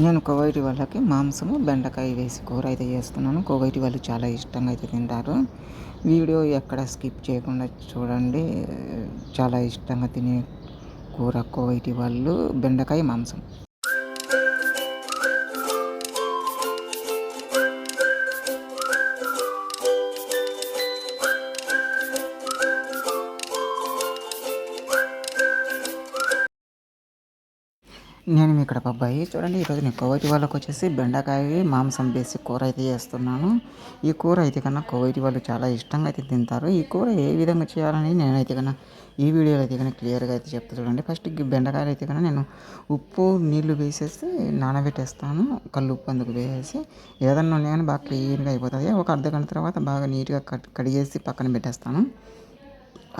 నేను కోవైటి వాళ్ళకి మాంసము బెండకాయ వేసి కూర అయితే చేస్తున్నాను. కోవైటి వాళ్ళు చాలా ఇష్టంగా అయితే తింటారు. వీడియో ఎక్కడ స్కిప్ చేయకుండా చూడండి. చాలా ఇష్టంగా తినే కూర కోవైటి వాళ్ళు బెండకాయ మాంసం. నేను ఇక్కడ అబ్బాయి చూడండి ఈరోజు నేను కోవైటి వాళ్ళకి వచ్చేసి బెండకాయ మాంసం వేసి కూర అయితే చేస్తున్నాను. ఈ కూర అయితే కన్నా కోవైటి వాళ్ళు చాలా ఇష్టంగా అయితే తింటారు. ఈ కూర ఏ విధంగా చేయాలని నేనైతే కన్నా ఈ వీడియోలో అయితే కన్నా క్లియర్గా అయితే చెప్తా చూడండి. ఫస్ట్ బెండకాయలు అయితే కన్నా నేను ఉప్పు నీళ్ళు వేసేసి నానబెట్టేస్తాను. కళ్ళు ఉప్పు అందుకు వేసేసి ఏదన్నా ఉన్నాయని బాగా క్లీన్గా అయిపోతుంది ఒక అర్ధ గంట తర్వాత బాగా నీట్గా కట్ కడిగేసి పక్కన పెట్టేస్తాను.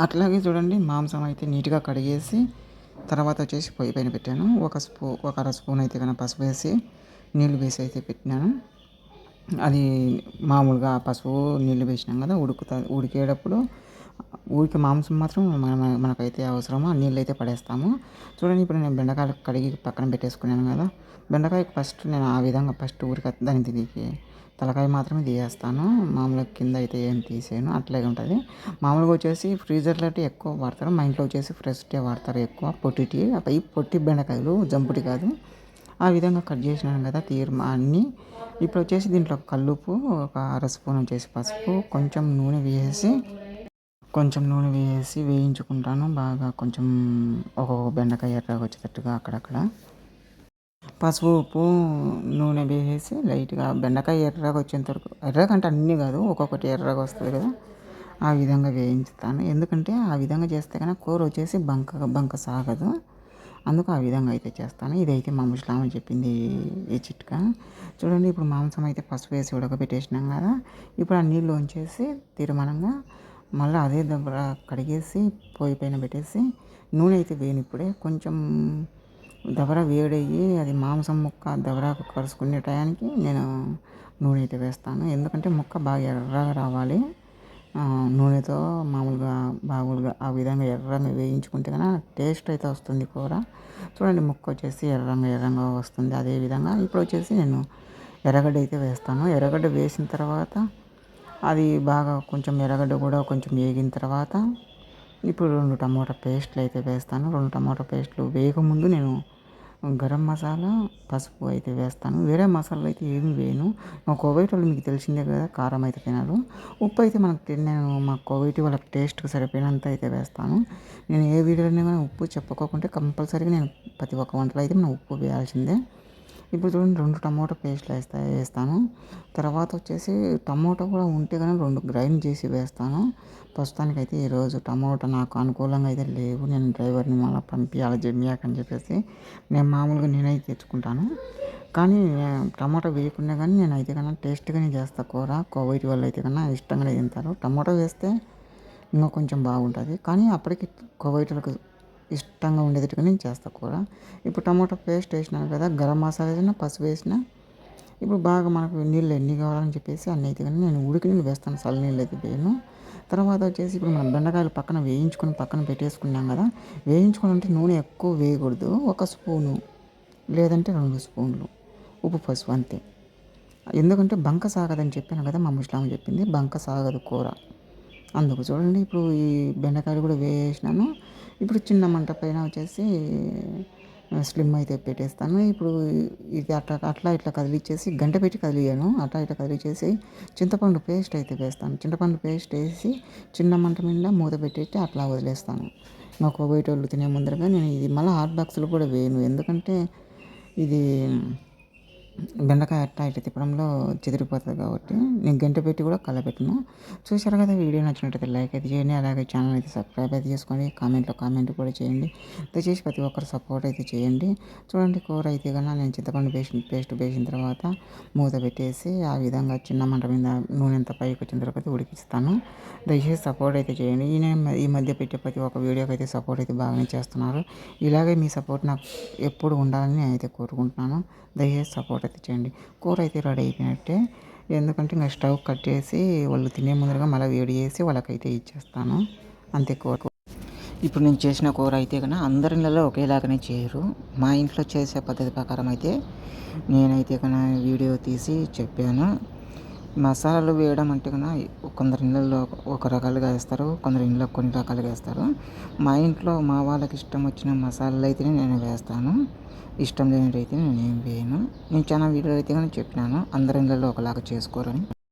అట్లాగే చూడండి మాంసం అయితే నీట్గా కడిగేసి తర్వాత వచ్చేసి పొయ్యి పైన పెట్టాను. ఒక స్పూ ఒక అర స్పూన్ అయితే కనుక పసుపు వేసి నీళ్ళు వేసి అయితే పెట్టినాను. అది మామూలుగా పసుపు నీళ్ళు వేసినాం కదా ఉడుకుతా ఉడికేటప్పుడు ఊరికి మాంసం మాత్రం మన మనకైతే అవసరమో ఆ నీళ్ళు అయితే పడేస్తాము. చూడండి ఇప్పుడు నేను బెండకాయలు కడిగి పక్కన పెట్టేసుకున్నాను కదా. బెండకాయ ఫస్ట్ నేను ఆ విధంగా ఫస్ట్ ఊరికి దాన్ని తిరిగి తలకాయ మాత్రమే తీసేస్తాను. మామూలుగా కింద అయితే ఏం తీసేయను. అట్లాగే ఉంటుంది. మామూలుగా వచ్చేసి ఫ్రీజర్లో అయితే ఎక్కువ వాడతారు. మా ఇంట్లో వచ్చేసి ఫ్రెష్టే వాడతారు ఎక్కువ. పొట్టిటి ఈ పొట్టి బెండకాయలు జంపుటి కాదు. ఆ విధంగా కట్ చేసినాను కదా తీరు అన్నీ. ఇప్పుడు వచ్చేసి దీంట్లో కల్లుపు ఒక అర స్పూన్ వచ్చేసి పసుపు కొంచెం నూనె వేసి కొంచెం నూనె వేసి వేయించుకుంటాను. బాగా కొంచెం ఒక్కొక్క బెండకాయ ఎర్రగా వచ్చేటట్టుగా అక్కడక్కడ. పసుపు ఉప్పు నూనె వేసేసి లైట్గా బెండకాయ ఎర్రగా వచ్చేంత వరకు ఎర్రగంటే అన్నీ కాదు ఒక్కొక్కటి ఎర్రగా వస్తుంది కదా ఆ విధంగా వేయించుతాను. ఎందుకంటే ఆ విధంగా చేస్తే కనుక కూర వచ్చేసి బంక బంక సాగదు. అందుకు ఆ విధంగా అయితే చేస్తాను. ఇదైతే మా ముసలామ చెప్పింది ఈ చిట్కా. చూడండి ఇప్పుడు మాంసం అయితే పసుపు వేసి ఉడకబెట్టేసినాం కదా ఇప్పుడు ఆ నీళ్ళు ఉంచేసి తీర్మానంగా మళ్ళీ అదే దగ్గర కడిగేసి పొయ్యి పైన పెట్టేసి నూనె అయితే వేయను ఇప్పుడే కొంచెం దబర వేడయ్యి అది మాంసం ముక్క దబరాకు కలుసుకునే టయానికి నేను నూనె అయితే వేస్తాను. ఎందుకంటే ముక్క బాగా ఎర్రగా రావాలి. నూనెతో మామూలుగా బాగులుగా ఆ విధంగా ఎర్రగా వేయించుకుంటే కన్నా టేస్ట్ అయితే వస్తుంది కూర. చూడండి ముక్క వచ్చేసి ఎర్రంగా ఎర్రంగా వస్తుంది. అదే విధంగా ఇప్పుడు వచ్చేసి నేను ఎర్రగడ్డ అయితే వేస్తాను. ఎర్రగడ్డ వేసిన తర్వాత అది బాగా కొంచెం ఎర్రగడ్డ కూడా కొంచెం వేగిన తర్వాత ఇప్పుడు రెండు టమోటా పేస్ట్లు అయితే వేస్తాను. రెండు టమోటా పేస్ట్లు వేయకముందు నేను గరం మసాలా పసుపు అయితే వేస్తాను. వేరే మసాలాలు అయితే ఏమి వేయను. మా కోవైట్ వాళ్ళు మీకు తెలిసిందే కదా కారం అయితే తినరు. ఉప్పు అయితే మనకు నేను మా కోవైట్ వాళ్ళకి టేస్ట్కి సరిపోయినంత అయితే వేస్తాను. నేను ఏ వీడియోలో ఉప్పు చెప్పుకోకుంటే కంపల్సరీగా నేను ప్రతి ఒక్క వంటలో అయితే మనం ఉప్పు వేయాల్సిందే. ఇప్పుడు చూడండి రెండు టమాటో పేస్ట్లు వేస్తా వేస్తాను. తర్వాత వచ్చేసి టమాటో కూడా ఉంటే కానీ రెండు గ్రైండ్ చేసి వేస్తాను. ప్రస్తుతానికి అయితే ఈరోజు టమాటో నాకు అనుకూలంగా అయితే లేవు. నేను డ్రైవర్ని మళ్ళీ పంపించాలి జమ్యాక్ అని చెప్పేసి. నేను మామూలుగా నేనైతే తెచ్చుకుంటాను. కానీ టమాటో వేయకుండా కానీ నేను అయితే కన్నా టేస్ట్గానే చేస్తా కూర. కోవైట్ వాళ్ళు అయితే కన్నా ఇష్టంగానే తింటారు. టమాటో వేస్తే ఇంకా కొంచెం బాగుంటుంది. కానీ అప్పటికి కోవైట్లకు ఇష్టంగా ఉండేటట్టుగా నేను చేస్తాను కూర. ఇప్పుడు టమాటో పేస్ట్ వేసినాను కదా గరం మసాలా వేసిన పసుపు వేసిన ఇప్పుడు బాగా మనకు నీళ్ళు ఎన్ని కావాలని చెప్పేసి అన్ని అయితే కానీ నేను ఉడికి నీళ్ళు వేస్తాను చల్ల నీళ్ళు అయితే వేయను. తర్వాత వచ్చేసి ఇప్పుడు మనం బెండకాయలు పక్కన వేయించుకొని పక్కన పెట్టేసుకున్నాం కదా వేయించుకుని అంటే నూనె ఎక్కువ వేయకూడదు ఒక స్పూను లేదంటే రెండు స్పూన్లు ఉప్పు పసుపు అంతే. ఎందుకంటే బంక సాగదని చెప్పాను కదా మా ముస్లాం చెప్పింది బంక సాగదు కూర. అందుకు చూడండి ఇప్పుడు ఈ బెండకాయలు కూడా వేసినాను. ఇప్పుడు చిన్న మంట పైన వచ్చేసి స్లిమ్ అయితే పెట్టేస్తాను. ఇప్పుడు ఇది అట్లా అట్లా ఇట్లా కదిలిచ్చేసి గంట పెట్టి కదిలియాను అట్లా ఇట్లా కదిలిచ్చేసి చింతపండు పేస్ట్ అయితే వేస్తాను. చింతపండు పేస్ట్ వేసి చిన్న మంట మీద మూత పెట్టేసి అట్లా వదిలేస్తాను. మాకు బయట తినే ముందరగా నేను ఇది మళ్ళీ హాట్ బాక్స్లో కూడా వేయను. ఎందుకంటే ఇది బెండకాయ అట్టా ఇట్లా తిప్పడంలో చెదిరిపోతుంది కాబట్టి నేను గంట పెట్టి కూడా కలపెట్టను. చూసారు కదా వీడియో నచ్చినట్టయితే లైక్ అయితే చేయండి అలాగే ఛానల్ అయితే సబ్స్క్రైబ్ అయితే చేసుకోండి కామెంట్లో కామెంట్ కూడా చేయండి. దయచేసి ప్రతి ఒక్కరు సపోర్ట్ అయితే చేయండి. చూడండి కూర అయితే కన్నా నేను చింతపండు పేస్ట్ పేస్ట్ వేసిన తర్వాత మూత పెట్టేసి ఆ విధంగా చిన్న మంట మీద నూనె అంత పైకి వచ్చిన తర్వాత ఉడికిస్తాను. దయచేసి సపోర్ట్ అయితే చేయండి. ఈ ఈ మధ్య పెట్టే ప్రతి ఒక్క వీడియోకి అయితే సపోర్ట్ అయితే బాగానే చేస్తున్నారు. ఇలాగే మీ సపోర్ట్ నాకు ఎప్పుడు ఉండాలని అయితే కోరుకుంటున్నాను. దయచేసి సపోర్ట్ అయితే చేయండి. కూర అయితే రెడీ అయిపోయినట్టే. ఎందుకంటే ఇంకా స్టవ్ కట్ చేసి వాళ్ళు తినే ముందరగా మళ్ళీ వేడి చేసి వాళ్ళకైతే ఇచ్చేస్తాను. అంతే కూర. ఇప్పుడు నేను చేసిన కూర అయితే కన్నా అందరి ఇళ్ళలో ఒకేలాగానే చేయరు. మా ఇంట్లో చేసే పద్ధతి ప్రకారం అయితే నేనైతే కన్నా వీడియో తీసి చెప్పాను. మసాలాలు వేయడం అంటే కన్నా కొందరి ఇళ్ళల్లో ఒక రకాలుగా వేస్తారు కొందరి ఇంట్లో కొన్ని రకాలుగా వేస్తారు. మా ఇంట్లో మా వాళ్ళకి ఇష్టం వచ్చిన మసాలాలు అయితేనే నేను వేస్తాను. ఇష్టం లేనివి అయితే నేను ఏం వేయను. నేను చాలా వీడియోలు అయితే కానీ చెప్పినాను. అందరి ఇళ్ళల్లో ఒకలాగా చేసుకోరని.